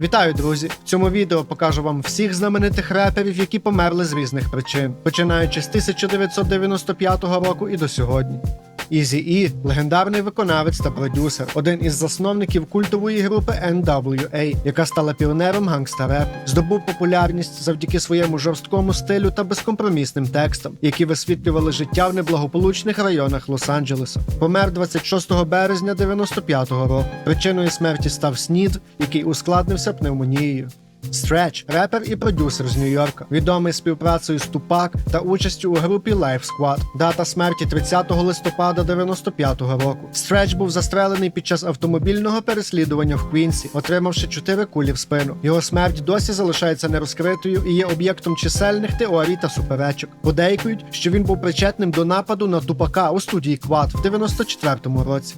Вітаю, друзі! В цьому відео покажу вам всіх знаменитих реперів, які померли з різних причин, починаючи з 1995 року і до сьогодні. Ізі І легендарний виконавець та продюсер, один із засновників культової групи NWA, яка стала піонером гангста-репу, здобув популярність завдяки своєму жорсткому стилю та безкомпромісним текстам, які висвітлювали життя в неблагополучних районах Лос-Анджелеса. Помер 26 березня 95-го року. Причиною смерті став снід, який ускладнився пневмонією. Stretch – репер і продюсер з Нью-Йорка, відомий співпрацею з Тупак та участю у групі Life Squad. Дата смерті 30 листопада 95-го року. Stretch був застрелений під час автомобільного переслідування в Квінсі, отримавши 4 кулі в спину. Його смерть досі залишається нерозкритою і є об'єктом чисельних теорій та суперечок. Подейкують, що він був причетним до нападу на Тупака у студії Квад в 94-му році.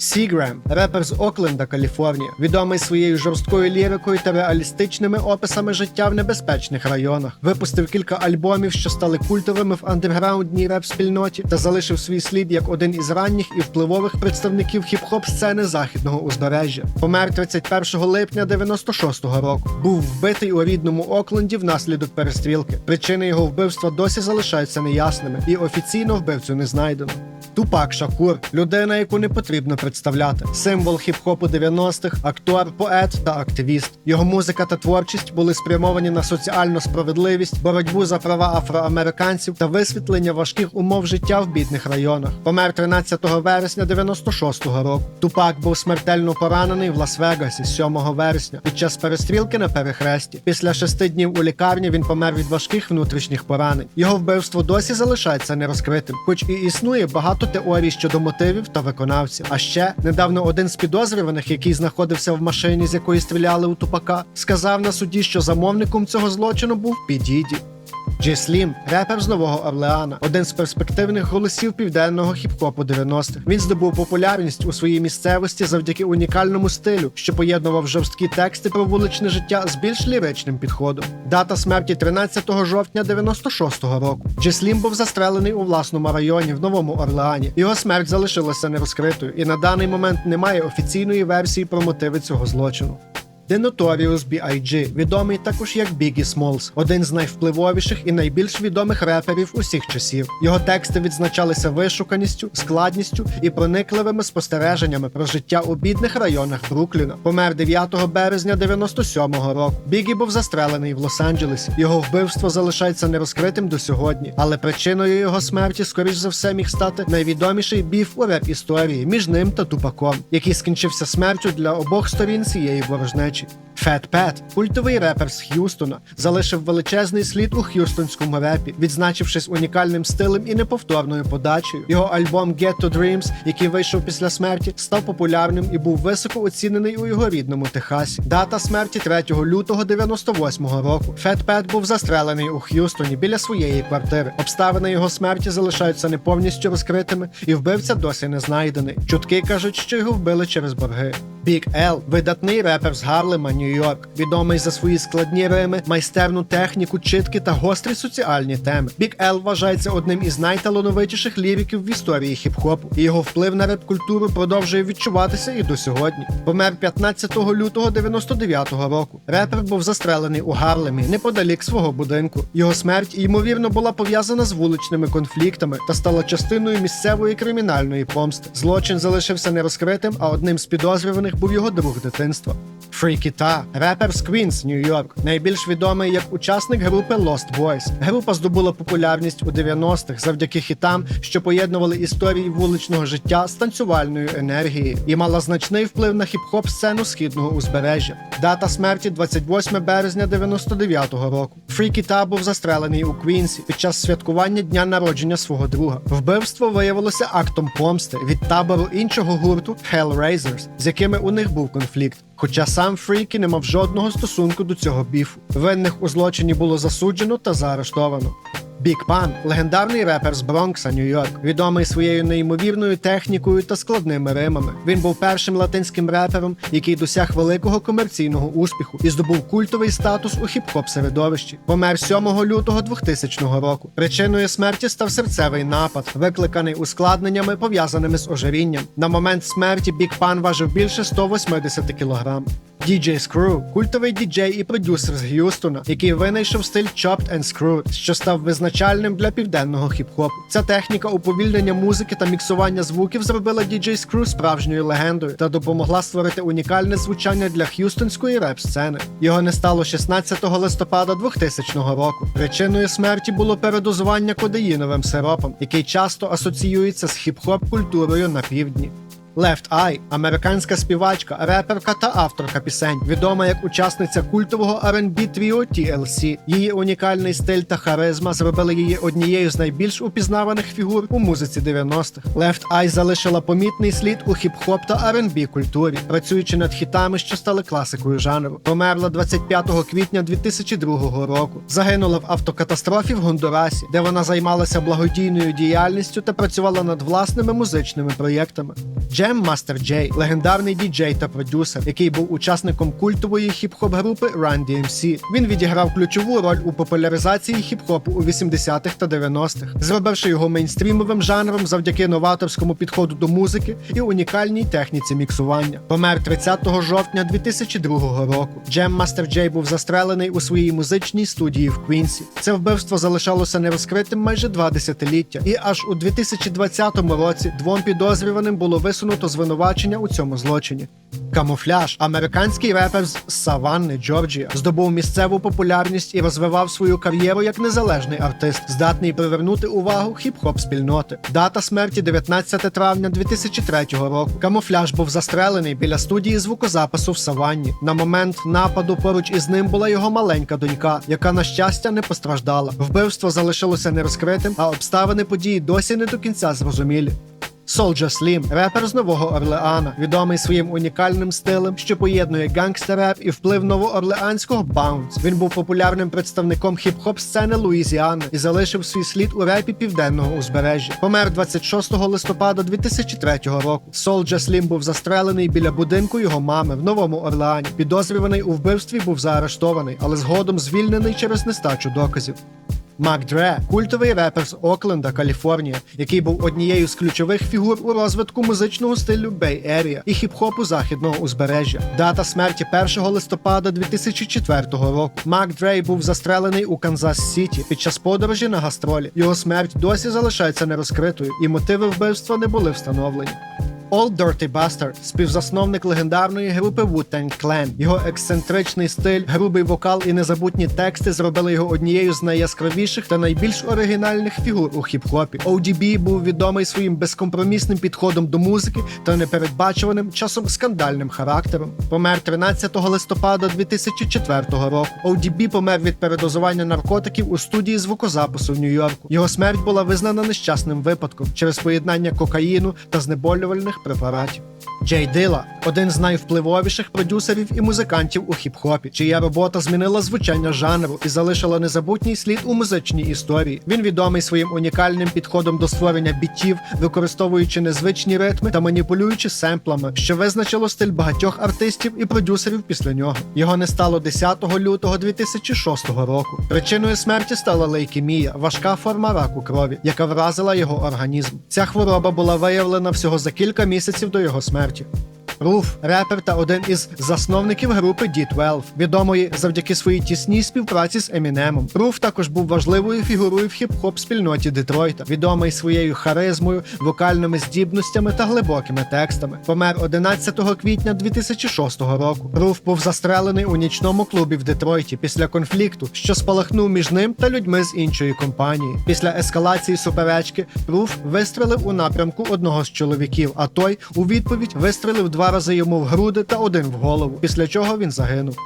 Сігрем, репер з Окленда, Каліфорнія, відомий своєю жорсткою лірикою та реалістичними описами життя в небезпечних районах, випустив кілька альбомів, що стали культовими в андерграундній реп-спільноті, та залишив свій слід як один із ранніх і впливових представників хіп-хоп сцени західного узбережжя. Помер 31 липня 96-го року. Був вбитий у рідному Окленді внаслідок перестрілки. Причини його вбивства досі залишаються неясними, і офіційно вбивцю не знайдено. Тупак Шакур людина, яку не потрібно представляти, символ хіп-хопу 90-х, актор, поет та активіст. Його музика та творчість були спрямовані на соціальну справедливість, боротьбу за права афроамериканців та висвітлення важких умов життя в бідних районах. Помер 13 вересня 96-го року. Тупак був смертельно поранений в Лас-Вегасі 7 вересня під час перестрілки на перехресті. Після шести днів у лікарні він помер від важких внутрішніх поранень. Його вбивство досі залишається нерозкритим, хоч і існує багато теорій щодо мотивів та виконавців. А ще недавно один з підозрюваних, який знаходився в машині, з якої стріляли у тупака, сказав на суді, що замовником цього злочину був Підіді. Джей Слім, репер з Нового Орлеана, один з перспективних голосів південного хіп-хопу 90-х. Він здобув популярність у своїй місцевості завдяки унікальному стилю, що поєднував жорсткі тексти про вуличне життя з більш ліричним підходом. Дата смерті 13 жовтня 96-го року. Джей Слім був застрелений у власному районі в Новому Орлеані. Його смерть залишилася нерозкритою, і на даний момент немає офіційної версії про мотиви цього злочину. The Notorious B.I.G., відомий також як Biggie Smalls, один з найвпливовіших і найбільш відомих реперів усіх часів. Його тексти відзначалися вишуканістю, складністю і проникливими спостереженнями про життя у бідних районах Брукліна. Помер 9 березня 97-го року. Бігі був застрелений в Лос-Анджелесі. Його вбивство залишається нерозкритим до сьогодні, але причиною його смерті, скоріш за все, міг стати найвідоміший біф у реп історії між ним та тупаком, який скінчився смертю для обох сторін цієї ворожнечі. Фет Пет, культовий репер з Х'юстона, залишив величезний слід у х'юстонському репі, відзначившись унікальним стилем і неповторною подачею. Його альбом Get to Dreams, який вийшов після смерті, став популярним і був високо оцінений у його рідному Техасі. Дата смерті 3 лютого 98-го року. Фет Пет був застрелений у Х'юстоні біля своєї квартири. Обставини його смерті залишаються не повністю розкритими, і вбивця досі не знайдений. Чутки кажуть, що його вбили через борги. Бік Ел, видатний репер з Гарлема, Нью-Йорк, відомий за свої складні рими, майстерну техніку, читки та гострі соціальні теми. Бік Ел вважається одним із найталановитіших ліриків в історії хіп-хопу, і його вплив на реп-культуру продовжує відчуватися і до сьогодні. Помер 15 лютого 99-го року. Репер був застрелений у Гарлемі неподалік свого будинку. Його смерть ймовірно була пов'язана з вуличними конфліктами та стала частиною місцевої кримінальної помсти. Злочин залишився нерозкритим, а одним з підозрюваних був його друг дитинства. Фрікі Та, репер з Квінс, Нью-Йорк, найбільш відомий як учасник групи Lost Boys. Група здобула популярність у 90-х завдяки хітам, що поєднували історії вуличного життя з танцювальною енергією і мала значний вплив на хіп-хоп сцену східного узбережжя. Дата смерті 28 березня 99-го року. Фрікі Та був застрелений у Квінсі під час святкування дня народження свого друга. Вбивство виявилося актом помсти від табору іншого гурту Hellraisers, з якими у них був конфлікт. Хоча сам Фрікі не мав жодного стосунку до цього біфу. Винних у злочині було засуджено та заарештовано. Бік Пан легендарний репер з Бронкса, Нью-Йорк, відомий своєю неймовірною технікою та складними римами. Він був першим латинським репером, який досяг великого комерційного успіху і здобув культовий статус у хіп-хоп середовищі. Помер 7 лютого 2000 року. Причиною смерті став серцевий напад, викликаний ускладненнями, пов'язаними з ожирінням. На момент смерті Бік Пан важив більше 180 кг. DJ Screw – культовий діджей і продюсер з Г'юстона, який винайшов стиль Chopped and Screwed, що став визначальним для південного хіп-хопу. Ця техніка уповільнення музики та міксування звуків зробила DJ Screw справжньою легендою та допомогла створити унікальне звучання для х'юстонської реп-сцени. Його не стало 16 листопада 2000 року. Причиною смерті було передозування кодеїновим сиропом, який часто асоціюється з хіп-хоп культурою на півдні. Left Eye – американська співачка, реперка та авторка пісень, відома як учасниця культового R&B тріо TLC. Її унікальний стиль та харизма зробили її однією з найбільш упізнаваних фігур у музиці 90-х. Left Eye залишила помітний слід у хіп-хоп та R&B культурі, працюючи над хітами, що стали класикою жанру. Померла 25 квітня 2002 року. Загинула в автокатастрофі в Гондурасі, де вона займалася благодійною діяльністю та працювала над власними музичними проєктами. Джем Мастер Джей легендарний діджей та продюсер, який був учасником культової хіп-хоп групи Run DMC. Він відіграв ключову роль у популяризації хіп-хопу у 80-х та 90-х, зробивши його мейнстрімовим жанром завдяки новаторському підходу до музики і унікальній техніці міксування. Помер 30 жовтня 2002 року. Джем Мастер Джей був застрелений у своїй музичній студії в Квінсі. Це вбивство залишалося нерозкритим майже два десятиліття, і аж у 2020 році двом підозрюваним було висунуто звинувачення у цьому злочині. Камуфляж, американський репер з Саванни, Джорджія, здобув місцеву популярність і розвивав свою кар'єру як незалежний артист, здатний привернути увагу хіп-хоп спільноти. Дата смерті 19 травня 2003 року. Камуфляж був застрелений біля студії звукозапису в Саванні. На момент нападу поруч із ним була його маленька донька, яка на щастя не постраждала. Вбивство залишилося нерозкритим, а обставини події досі не до кінця зрозумілі. Soldier Slim – репер з Нового Орлеана, відомий своїм унікальним стилем, що поєднує гангстер-реп і вплив новоорлеанського баунс. Він був популярним представником хіп-хоп сцени Луїзіани і залишив свій слід у репі південного узбережжя. Помер 26 листопада 2003 року. Soldier Slim був застрелений біля будинку його мами в Новому Орлеані. Підозрюваний у вбивстві був заарештований, але згодом звільнений через нестачу доказів. Мак Дре культовий репер з Окленда, Каліфорнія, який був однією з ключових фігур у розвитку музичного стилю Bay Area і хіп-хопу західного узбережжя. Дата смерті 1 листопада 2004 року. Мак Дрей був застрелений у Канзас Сіті під час подорожі на гастролі. Його смерть досі залишається нерозкритою, і мотиви вбивства не були встановлені. Old Dirty Bastard – співзасновник легендарної групи Wu-Tang Clan. Його ексцентричний стиль, грубий вокал і незабутні тексти зробили його однією з найяскравіших та найбільш оригінальних фігур у хіп-хопі. ODB був відомий своїм безкомпромісним підходом до музики та непередбачуваним часом скандальним характером. Помер 13 листопада 2004 року. ODB помер від передозування наркотиків у студії звукозапису в Нью-Йорку. Його смерть була визнана нещасним випадком через поєднання кокаїну та знеболювальних препаратів. Джей Дила один з найвпливовіших продюсерів і музикантів у хіп-хопі, чия робота змінила звучання жанру і залишила незабутній слід у музичній історії. Він відомий своїм унікальним підходом до створення бітів, використовуючи незвичні ритми та маніпулюючи семплами, що визначило стиль багатьох артистів і продюсерів після нього. Його не стало 10 лютого 2006 року. Причиною смерті стала лейкемія, важка форма раку крові, яка вразила його організм. Ця хвороба була виявлена всього за кілька місяців до його смерті. Руф, репер та один із засновників групи D12, відомої завдяки своїй тісній співпраці з Емінемом. Руф також був важливою фігурою в хіп-хоп спільноті Детройта, відомий своєю харизмою, вокальними здібностями та глибокими текстами. Помер 11 квітня 2006 року. Руф був застрелений у нічному клубі в Детройті після конфлікту, що спалахнув між ним та людьми з іншої компанії. Після ескалації суперечки Руф вистрелив у напрямку одного з чоловіків, а той у відповідь вистрелив два рази йому в груди та один в голову, після чого він загинув.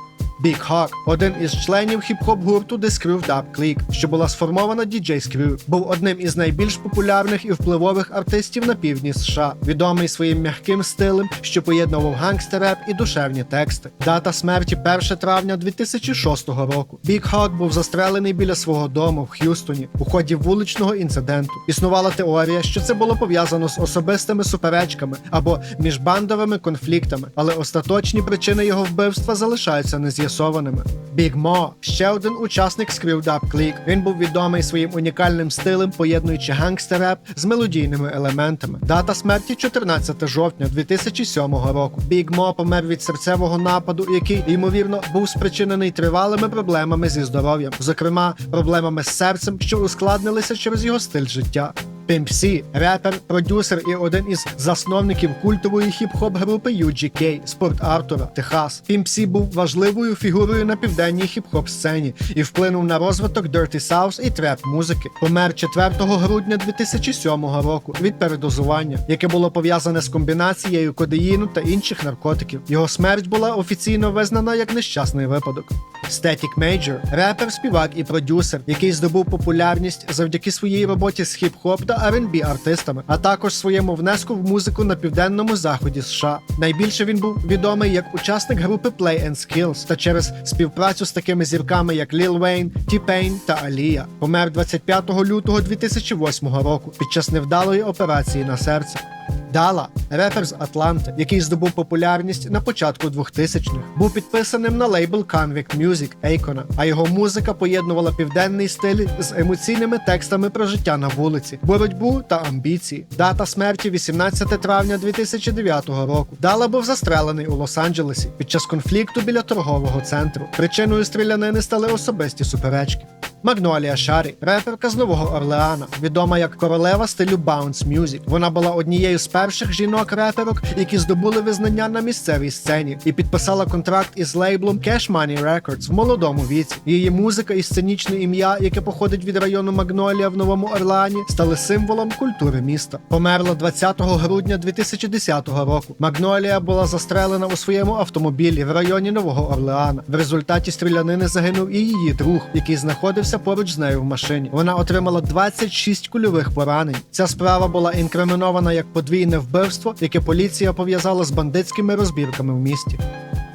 Big Hawk, один із членів хіп-хоп гурту The Screwed Up Click, що була сформована DJ Screw, був одним із найбільш популярних і впливових артистів на півдні США, відомий своїм м'яким стилем, що поєднував гангстер-реп і душевні тексти. Дата смерті 1 травня 2006 року. Big Hawk був застрелений біля свого дому в Х'юстоні у ході вуличного інциденту. Існувала теорія, що це було пов'язано з особистими суперечками або міжбандовими конфліктами, але остаточні причини його вбивства залишаються нез'ясованими. Біг Мо ще один учасник Up Click. Він був відомий своїм унікальним стилем, поєднуючи гангстер-реп з мелодійними елементами. Дата смерті 14 жовтня 2007 року. Біг Мо помер від серцевого нападу, який ймовірно був спричинений тривалими проблемами зі здоров'ям, зокрема проблемами з серцем, що ускладнилися через його стиль життя. Pimp – репер, продюсер і один із засновників культової хіп-хоп групи UGK з Порт Артура, Техас. C був важливою фігурою на південній хіп-хоп сцені і вплинув на розвиток Dirty South і треп музики. Помер 4 грудня 2007 року від передозування, яке було пов'язане з комбінацією кодеїну та інших наркотиків. Його смерть була офіційно визнана як нещасний випадок. Static Major – репер, співак і продюсер, який здобув популярність завдяки своїй роботі з хіп-хоп та R&B артистами, а також своєму внеску в музику на південному заході США. Найбільше він був відомий як учасник групи Play and Skills та через співпрацю з такими зірками, як Lil Wayne, T-Pain та Алія. Помер 25 лютого 2008 року під час невдалої операції на серце. Дала, репер з Атланти, який здобув популярність на початку 2000-х, був підписаним на лейбл Convict Music Akon, а його музика поєднувала південний стиль з емоційними текстами про життя на вулиці, боротьбу та амбіції. Дата смерті 18 травня 2009 року. Дала був застрелений у Лос-Анджелесі під час конфлікту біля торгового центру. Причиною стрілянини стали особисті суперечки. Магнолія Шарі, реперка з Нового Орлеана, відома як королева стилю Bounce Music. Вона була однією з перших жінок-реперок, які здобули визнання на місцевій сцені, і підписала контракт із лейблом Cash Money Records в молодому віці. Її музика і сценічне ім'я, яке походить від району Магнолія в Новому Орлеані, стали символом культури міста. Померла 20 грудня 2010 року. Магнолія була застрелена у своєму автомобілі в районі Нового Орлеана. В результаті стрілянини загинув і її друг, який знаходився поруч з нею в машині. Вона отримала 26 кульових поранень. Ця справа була інкримінована як подвійне вбивство, яке поліція пов'язала з бандитськими розбірками в місті.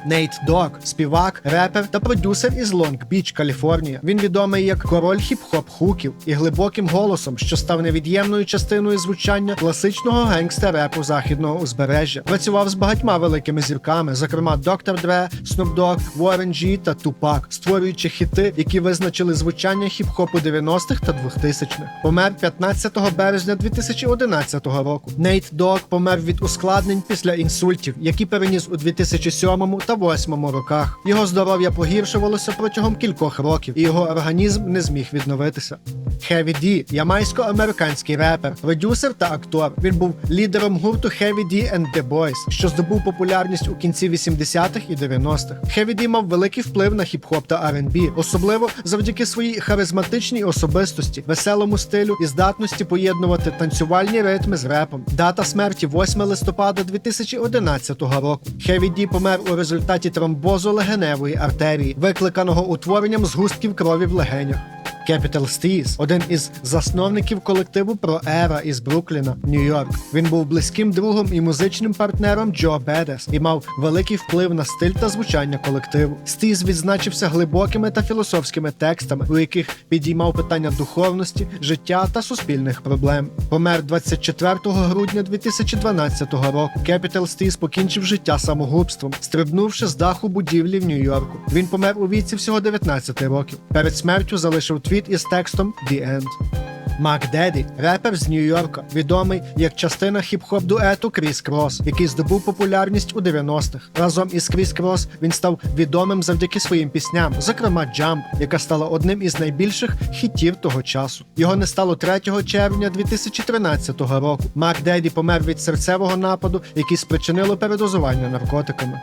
Нейт Дог, співак, репер та продюсер із Лонг Біч, Каліфорнія. Він відомий як король хіп-хоп хуків і глибоким голосом, що став невід'ємною частиною звучання класичного генгста репу західного узбережжя. Працював з багатьма великими зірками, зокрема Доктор Дре, Snoop Dogg, Warren G та Тупак, створюючи хіти, які визначили звучання хіп-хопу 90-х та 2000-х. Помер 15 березня 2011 року. Нейт Дог помер від ускладнень після інсультів, які переніс у 2007 та 2008 роках. Його здоров'я погіршувалося протягом кількох років, і його організм не зміг відновитися. Хеві Ді ямайсько-американський репер, продюсер та актор. Він був лідером гурту Heavy D and The Boys, що здобув популярність у кінці 80-х і 90-х. Heavy D мав великий вплив на хіп-хоп та R&B, особливо завдяки своїй харизматичній особистості, веселому стилю і здатності поєднувати танцювальні ритми з репом. Дата смерті 8 листопада 2011 року. Heavy D помер у результаті тромбозу легеневої артерії, викликаного утворенням згустків крові в легенях. Capital Steez – один із засновників колективу Про Ера із Брукліна, Нью-Йорк. Він був близьким другом і музичним партнером Джо Бедес і мав великий вплив на стиль та звучання колективу. Стіз відзначився глибокими та філософськими текстами, у яких підіймав питання духовності, життя та суспільних проблем. Помер 24 грудня 2012 року. Capital Steez покінчив життя самогубством, стрибнувши з даху будівлі в Нью-Йорку. Він помер у віці всього 19 років. Перед смертю залишив твіт із текстом «The End». Мак Деді, репер з Нью-Йорка, відомий як частина хіп-хоп дуету Кріс Крос, який здобув популярність у 90-х. Разом із Кріс Крос він став відомим завдяки своїм пісням, зокрема Jump, яка стала одним із найбільших хітів того часу. Його не стало 3 червня 2013 року. Мак Деді помер від серцевого нападу, який спричинило передозування наркотиками.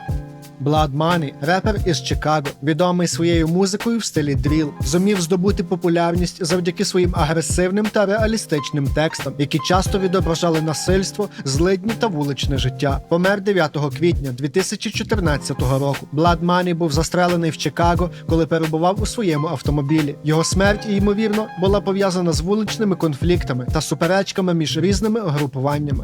Blood Money – репер із Чикаго, відомий своєю музикою в стилі дріл, зумів здобути популярність завдяки своїм агресивним та реалістичним текстам, які часто відображали насильство, злидні та вуличне життя. Помер 9 квітня 2014 року. Blood Money був застрелений в Чикаго, коли перебував у своєму автомобілі. Його смерть, ймовірно, була пов'язана з вуличними конфліктами та суперечками між різними угрупуваннями.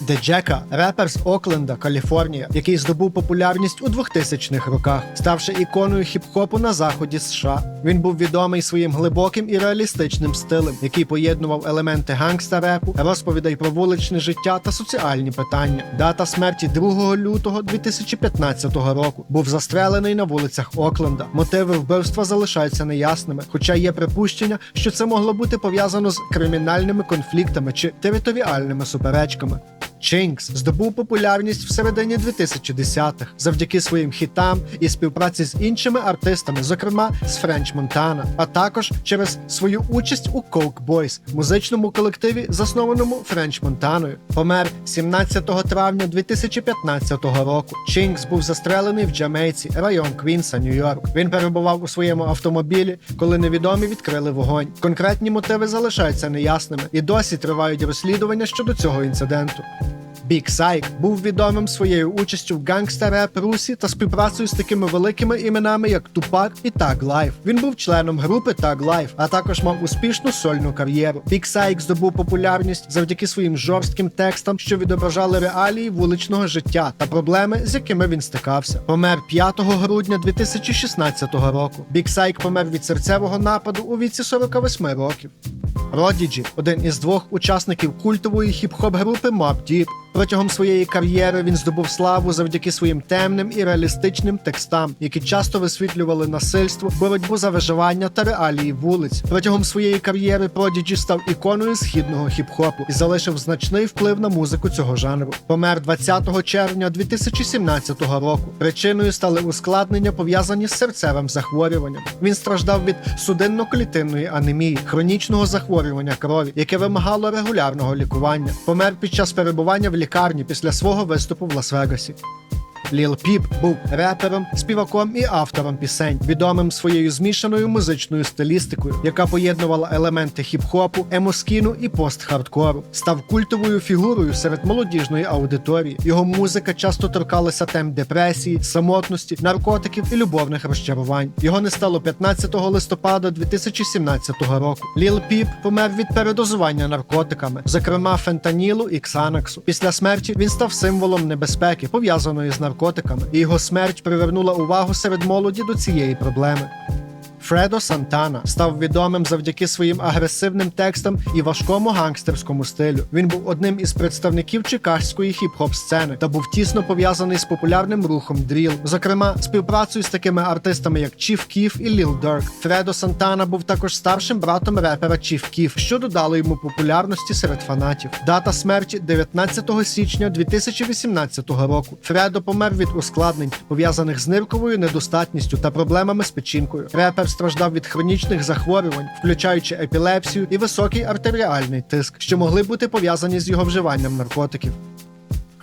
Де Джека, репер з Окленда, Каліфорнія, який здобув популярність у 2000-х роках, ставши іконою хіп-хопу на заході США. Він був відомий своїм глибоким і реалістичним стилем, який поєднував елементи гангста-репу, розповідей про вуличне життя та соціальні питання. Дата смерті 2 лютого 2015 року був застрелений на вулицях Окленда. Мотиви вбивства залишаються неясними, хоча є припущення, що це могло бути пов'язано з кримінальними конфліктами чи територіальними суперечками. Чинкс здобув популярність в середині 2010-х завдяки своїм хітам і співпраці з іншими артистами, зокрема з Френч Монтана, а також через свою участь у Coke Boys, музичному колективі, заснованому Френч Монтаною. Помер 17 травня 2015 року. Чинкс був застрелений в Джамейці, район Квінса, Нью-Йорк. Він перебував у своєму автомобілі, коли невідомі відкрили вогонь. Конкретні мотиви залишаються неясними і досі тривають розслідування щодо цього інциденту. Бік Сайк був відомим своєю участю в гангста-реп Русі та співпрацею з такими великими іменами, як Тупак і Tag Life. Він був членом групи Tag Life, а також мав успішну сольну кар'єру. Бік Сайк здобув популярність завдяки своїм жорстким текстам, що відображали реалії вуличного життя та проблеми, з якими він стикався. Помер 5 грудня 2016 року. Бік Сайк помер від серцевого нападу у віці 48 років. Родіджі один із двох учасників культової хіп-хоп групи Mob Deep. Протягом своєї кар'єри він здобув славу завдяки своїм темним і реалістичним текстам, які часто висвітлювали насильство, боротьбу за виживання та реалії вулиць. Протягом своєї кар'єри Продіджі став іконою східного хіп-хопу і залишив значний вплив на музику цього жанру. Помер 20 червня 2017 року. Причиною стали ускладнення, пов'язані з серцевим захворюванням. Він страждав від судинно-клітинної анемії, хронічного захворювання крові, яке вимагало регулярного лікування. Помер під час перебування в лікарні після свого виступу в Лас-Вегасі. Ліл Піп був репером, співаком і автором пісень, відомим своєю змішаною музичною стилістикою, яка поєднувала елементи хіп-хопу, емоскіну і пост-хардкору. Став культовою фігурою серед молодіжної аудиторії. Його музика часто торкалася тем депресії, самотності, наркотиків і любовних розчарувань. Його не стало 15 листопада 2017 року. Ліл Піп помер від передозування наркотиками, зокрема фентанілу і ксанаксу. Після смерті він став символом небезпеки, пов'язаної з наркотиками, і його смерть привернула увагу серед молоді до цієї проблеми. Фредо Сантана став відомим завдяки своїм агресивним текстам і важкому гангстерському стилю. Він був одним із представників чикагської хіп-хоп сцени та був тісно пов'язаний з популярним рухом дріл, зокрема співпрацею з такими артистами, як Чіф Кіф і Ліл Дерк. Фредо Сантана був також старшим братом репера Чіф Кіф, що додало йому популярності серед фанатів. Дата смерті 19 січня 2018 року. Фредо помер від ускладнень, пов'язаних з нирковою недостатністю та проблемами з печінкою. Репер страждав від хронічних захворювань, включаючи епілепсію і високий артеріальний тиск, що могли бути пов'язані з його вживанням наркотиків.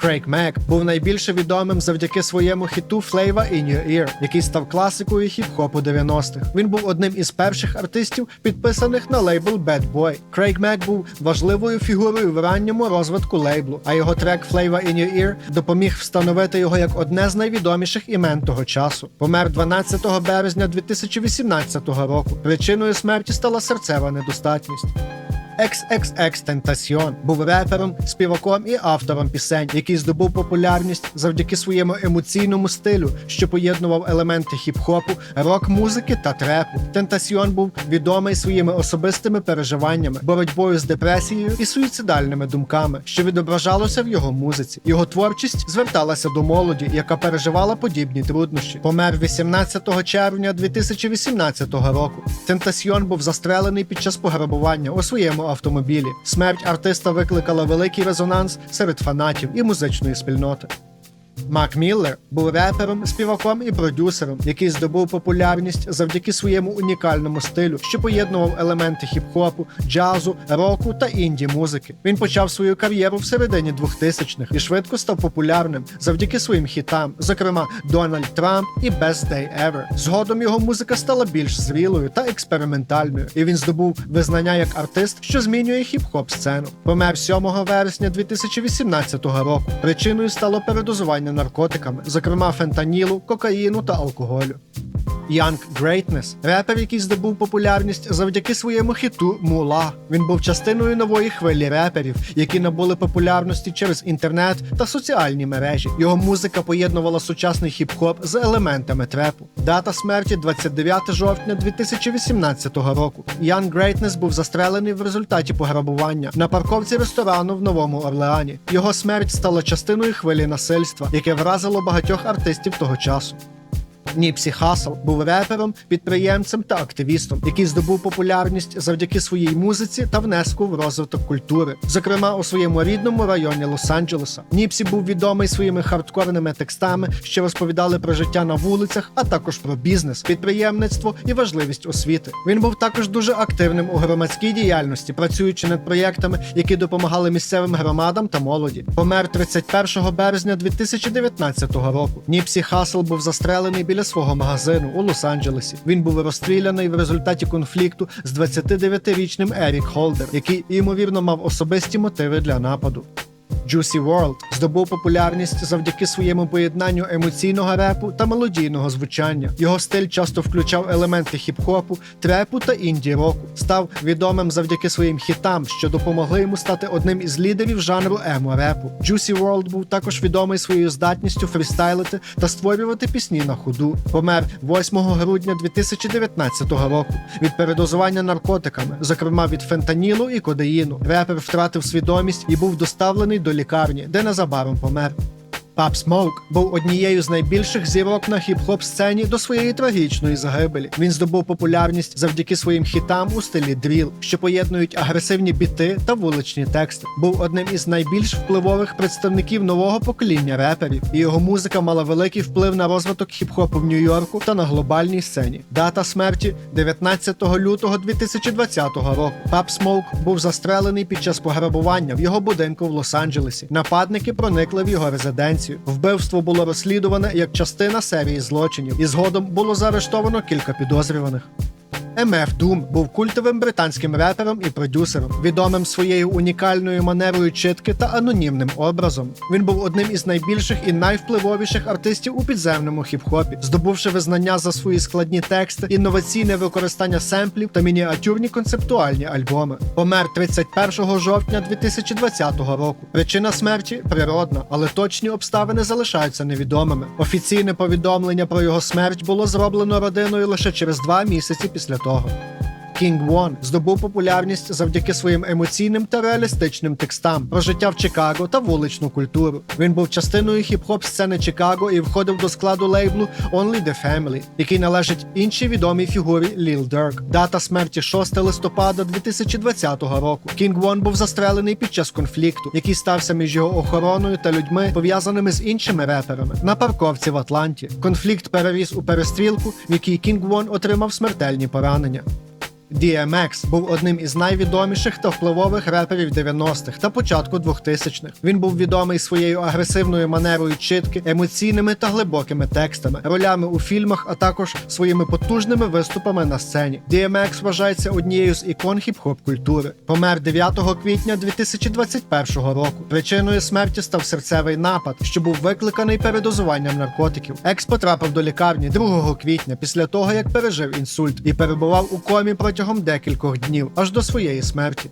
Крейг Мек був найбільше відомим завдяки своєму хіту Flavor in Your Ear, який став класикою хіп-хопу 90-х. Він був одним із перших артистів, підписаних на лейбл Bad Boy. Крейг Мек був важливою фігурою в ранньому розвитку лейблу, а його трек Flavor in Your Ear допоміг встановити його як одне з найвідоміших імен того часу. Помер 12 березня 2018 року. Причиною смерті стала серцева недостатність. XXX був репером, співаком і автором пісень, який здобув популярність завдяки своєму емоційному стилю, що поєднував елементи хіп-хопу, рок-музики та трепу. Тентасіон був відомий своїми особистими переживаннями, боротьбою з депресією і суїцидальними думками, що відображалося в його музиці. Його творчість зверталася до молоді, яка переживала подібні труднощі. Помер 18 червня 2018 року. Тентасіон був застрелений під час пограбування у своєму автомобілі. Смерть артиста викликала великий резонанс серед фанатів і музичної спільноти. Мак Міллер був репером, співаком і продюсером, який здобув популярність завдяки своєму унікальному стилю, що поєднував елементи хіп-хопу, джазу, року та інді музики. Він почав свою кар'єру в середині 2000-х і швидко став популярним завдяки своїм хітам, зокрема Дональд Трамп і Best Day Ever. Згодом його музика стала більш зрілою та експериментальною, і він здобув визнання як артист, що змінює хіп-хоп сцену. Помер 7 вересня 2018 року. Причиною стало передозування наркотиками, зокрема фентанілу, кокаїну та алкоголю. Young Greatness – репер, який здобув популярність завдяки своєму хіту Мула. Він був частиною нової хвилі реперів, які набули популярності через інтернет та соціальні мережі. Його музика поєднувала сучасний хіп-хоп з елементами трепу. Дата смерті 29 жовтня 2018 року. Young Greatness був застрелений в результаті пограбування на парковці ресторану в Новому Орлеані. Його смерть стала частиною хвилі насильства, яке вразило багатьох артистів того часу. Ніпсі Хасл був репером, підприємцем та активістом, який здобув популярність завдяки своїй музиці та внеску в розвиток культури, зокрема у своєму рідному районі Лос-Анджелеса. Ніпсі був відомий своїми хардкорними текстами, що розповідали про життя на вулицях, а також про бізнес, підприємництво і важливість освіти. Він був також дуже активним у громадській діяльності, працюючи над проєктами, які допомагали місцевим громадам та молоді. Помер 31 березня 2019 року. Ніпсі Хасл був застрелений біля свого магазину у Лос-Анджелесі. Він був розстріляний в результаті конфлікту з 29-річним Ерік Холдер, який ймовірно мав особисті мотиви для нападу. Juicy WRLD здобув популярність завдяки своєму поєднанню емоційного репу та мелодійного звучання. Його стиль часто включав елементи хіп-хопу, трепу та інді року. Став відомим завдяки своїм хітам, що допомогли йому стати одним із лідерів жанру емо-репу. Juicy WRLD був також відомий своєю здатністю фрістайлити та створювати пісні на ходу. Помер 8 грудня 2019 року від передозування наркотиками, зокрема від фентанілу і кодеїну. Репер втратив свідомість і був доставлений до лікарні, де незабаром помер. Пап Смоук був однією з найбільших зірок на хіп-хоп сцені до своєї трагічної загибелі. Він здобув популярність завдяки своїм хітам у стилі дріл, що поєднують агресивні біти та вуличні тексти. Був одним із найбільш впливових представників нового покоління реперів, його музика мала великий вплив на розвиток хіп-хопу в Нью-Йорку та на глобальній сцені. Дата смерті 19 лютого 2020 року. Пап Смоук був застрелений під час пограбування в його будинку в Лос-Анджелесі. Нападники проникли в його резиденцію. Вбивство було розслідуване як частина серії злочинів, і згодом було заарештовано кілька підозрюваних. МФ Doom був культовим британським репером і продюсером, відомим своєю унікальною манерою читки та анонімним образом. Він був одним із найбільших і найвпливовіших артистів у підземному хіп-хопі, здобувши визнання за свої складні тексти, інноваційне використання семплів та мініатюрні концептуальні альбоми. Помер 31 жовтня 2020 року. Причина смерті природна, але точні обставини залишаються невідомими. Офіційне повідомлення про його смерть було зроблено родиною лише через два місяці після того. Store King One здобув популярність завдяки своїм емоційним та реалістичним текстам про життя в Чикаго та вуличну культуру. Він був частиною хіп-хоп сцени Чикаго і входив до складу лейблу Only the Family, який належить іншій відомій фігурі Lil Durk. Дата смерті 6 листопада 2020 року. King One був застрелений під час конфлікту, який стався між його охороною та людьми, пов'язаними з іншими реперами на парковці в Атланті. Конфлікт переріс у перестрілку, в якій King One отримав смертельні поранення. DMX був одним із найвідоміших та впливових реперів 90-х та початку 2000-х. Він був відомий своєю агресивною манерою читки, емоційними та глибокими текстами, ролями у фільмах, а також своїми потужними виступами на сцені. DMX вважається однією з ікон хіп-хоп культури. Помер 9 квітня 2021 року. Причиною смерті став серцевий напад, що був викликаний передозуванням наркотиків. Екс потрапив до лікарні 2 квітня після того, як пережив інсульт і перебував у комі протягом декількох днів аж до своєї смерті.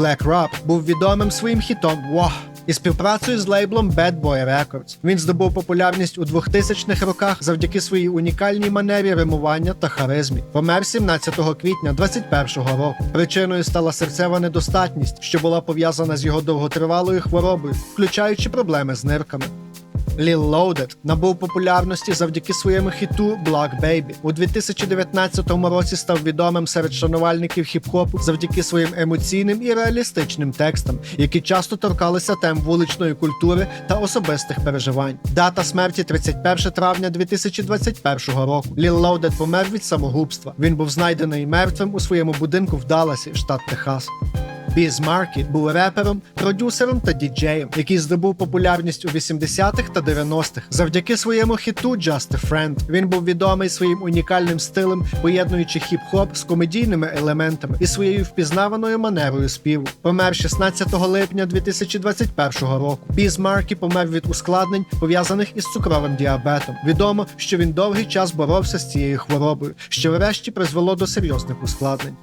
Black Rap був відомим своїм хітом Wah і співпрацею з лейблом Bad Boy Records. Він здобув популярність у 2000-х роках завдяки своїй унікальній манері римування та харизмі. Помер 17 квітня 2021 року. Причиною стала серцева недостатність, що була пов'язана з його довготривалою хворобою, включаючи проблеми з нирками. Lil Loaded набув популярності завдяки своєму хіту Black Baby. У 2019 році став відомим серед шанувальників хіп-хопу завдяки своїм емоційним і реалістичним текстам, які часто торкалися тем вуличної культури та особистих переживань. Дата смерті 31 травня 2021 року. Lil Loaded помер від самогубства. Він був знайдений мертвим у своєму будинку в Далласі, штат Техас. Біз Маркі був репером, продюсером та діджеєм, який здобув популярність у 80-х та 90-х. Завдяки своєму хіту Just a Friend він був відомий своїм унікальним стилем, поєднуючи хіп-хоп з комедійними елементами і своєю впізнаваною манерою співу. Помер 16 липня 2021 року. Біз Маркі помер від ускладнень, пов'язаних із цукровим діабетом. Відомо, що він довгий час боровся з цією хворобою, що врешті призвело до серйозних ускладнень.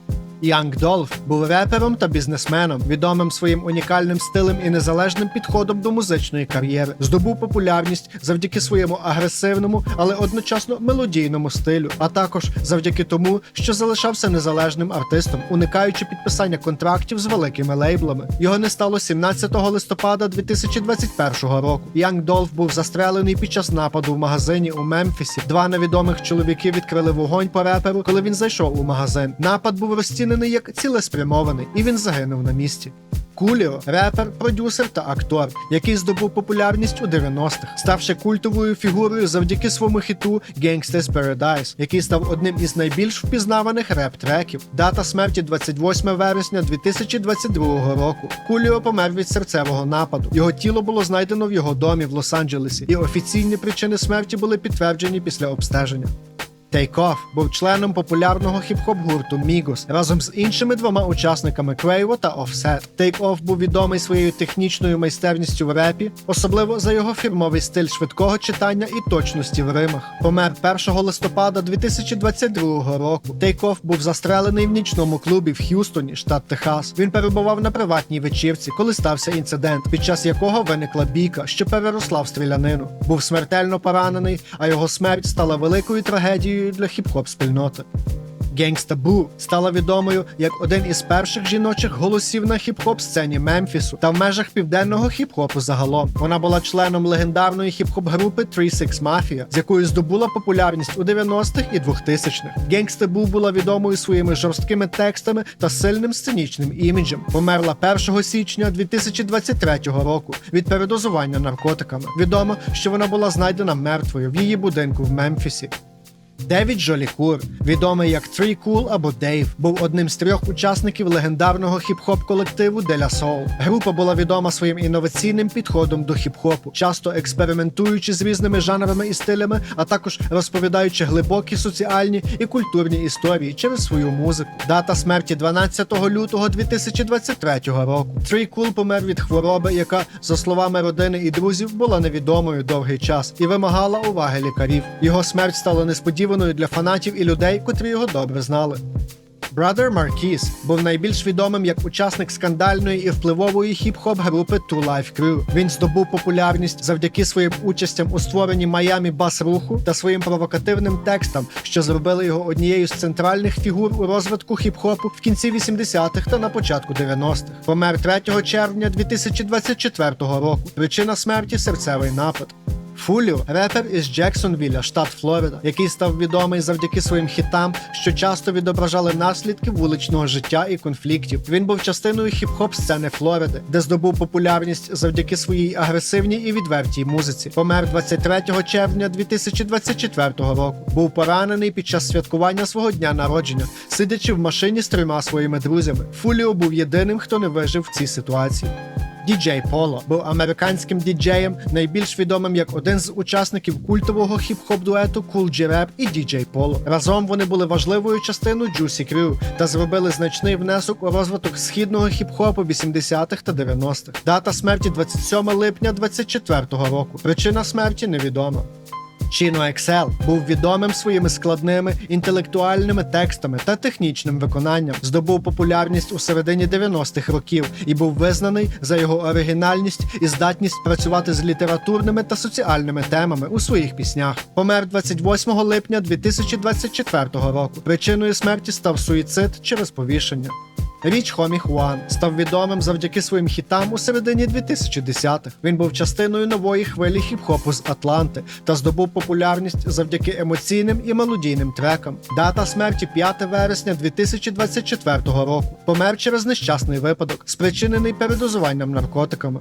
Янг Долф був репером та бізнесменом, відомим своїм унікальним стилем і незалежним підходом до музичної кар'єри. Здобув популярність завдяки своєму агресивному, але одночасно мелодійному стилю, а також завдяки тому, що залишався незалежним артистом, уникаючи підписання контрактів з великими лейблами. Його не стало 17 листопада 2021 року. Янг Долф був застрелений під час нападу в магазині у Мемфісі. Два невідомих чоловіки відкрили вогонь по реперу, коли він зайшов у магазин. Напад був розцінений як цілеспрямований, і він загинув на місці. Куліо репер, продюсер та актор, який здобув популярність у 90-х, ставши культовою фігурою завдяки своєму хіту Gangsta's Paradise, який став одним із найбільш впізнаваних реп-треків. Дата смерті 28 вересня 2022 року. Куліо помер від серцевого нападу. Його тіло було знайдено в його домі в Лос-Анджелесі, і офіційні причини смерті були підтверджені після обстеження. Off був членом популярного хіп-хоп гурту Migos разом з іншими двома учасниками Quavo та. Take Off був відомий своєю технічною майстерністю в репі, особливо за його фірмовий стиль швидкого читання і точності в римах. Помер 1 листопада 2022 року. Off був застрелений в нічному клубі в Х'юстоні, штат Техас. Він перебував на приватній вечірці, коли стався інцидент, під час якого виникла бійка, що переросла в стрілянину. Був смертельно поранений, а його смерть стала великою трагедією для хіп-хоп спільноти. Геңста Бу стала відомою як один із перших жіночих голосів на хіп-хоп сцені Мемфісу та в межах південного хіп-хопу загалом. Вона була членом легендарної хіп-хоп групи 3-6 Mafia, з якою здобула популярність у 90-х і 2000-х. Геңста Бу була відомою своїми жорсткими текстами та сильним сценічним іміджем. Померла 1 січня 2023 року від передозування наркотиками. Відомо, що вона була знайдена мертвою в її будинку в Мемфісі. Девід Жолікур, відомий як Tree Cool або Дейв, був одним з трьох учасників легендарного хіп-хоп колективу La Soul. Група була відома своїм інноваційним підходом до хіп-хопу, часто експериментуючи з різними жанрами і стилями, а також розповідаючи глибокі соціальні і культурні історії через свою музику. Дата смерті 12 лютого 2023 року. Tree Cool помер від хвороби, яка, за словами родини і друзів, була невідомою довгий час і вимагала уваги лікарів. Його смерть стала несподіваною для фанатів і людей, котрі його добре знали. Brother Marquis був найбільш відомим як учасник скандальної і впливової хіп-хоп групи Two Life Crew. Він здобув популярність завдяки своїм участям у створенні Майами бас руху та своїм провокативним текстам, що зробили його однією з центральних фігур у розвитку хіп-хопу в кінці 80-х та на початку 90-х. Помер 3 червня 2024 року. Причина смерті серцевий напад. Фуліо репер із Джексонвіля, штат Флорида, який став відомий завдяки своїм хітам, що часто відображали наслідки вуличного життя і конфліктів. Він був частиною хіп-хоп сцени Флориди, де здобув популярність завдяки своїй агресивній і відвертій музиці. Помер 23 червня 2024 року. Був поранений під час святкування свого дня народження, сидячи в машині з трьома своїми друзями. Фуліо був єдиним, хто не вижив в цій ситуації. Діджей Поло був американським діджеєм, найбільш відомим як один з учасників культового хіп-хоп дуету Cool G-Rap і Діджей Поло. Разом вони були важливою частиною Juicy Crew та зробили значний внесок у розвиток східного хіп-хопу 80-х та 90-х. Дата смерті 27 липня 24-го року. Причина смерті невідома. Chino XL був відомим своїми складними інтелектуальними текстами та технічним виконанням, здобув популярність у середині 90-х років і був визнаний за його оригінальність і здатність працювати з літературними та соціальними темами у своїх піснях. Помер 28 липня 2024 року. Причиною смерті став суїцид через повішення. Річ Хомі Хуан став відомим завдяки своїм хітам у середині 2010-х. Він був частиною нової хвилі хіп-хопу з Атланти та здобув популярність завдяки емоційним і мелодійним трекам. Дата смерті 5 вересня 2024 року. Помер через нещасний випадок, спричинений передозуванням наркотиками.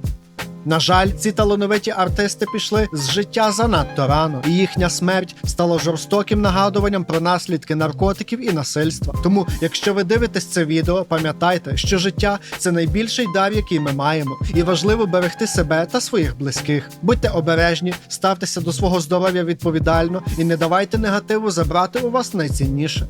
На жаль, ці талановиті артисти пішли з життя занадто рано, і їхня смерть стала жорстоким нагадуванням про наслідки наркотиків і насильства. Тому, якщо ви дивитесь це відео, пам'ятайте, що життя це найбільший дар, який ми маємо, і важливо берегти себе та своїх близьких. Будьте обережні, ставтеся до свого здоров'я відповідально і не давайте негативу забрати у вас найцінніше.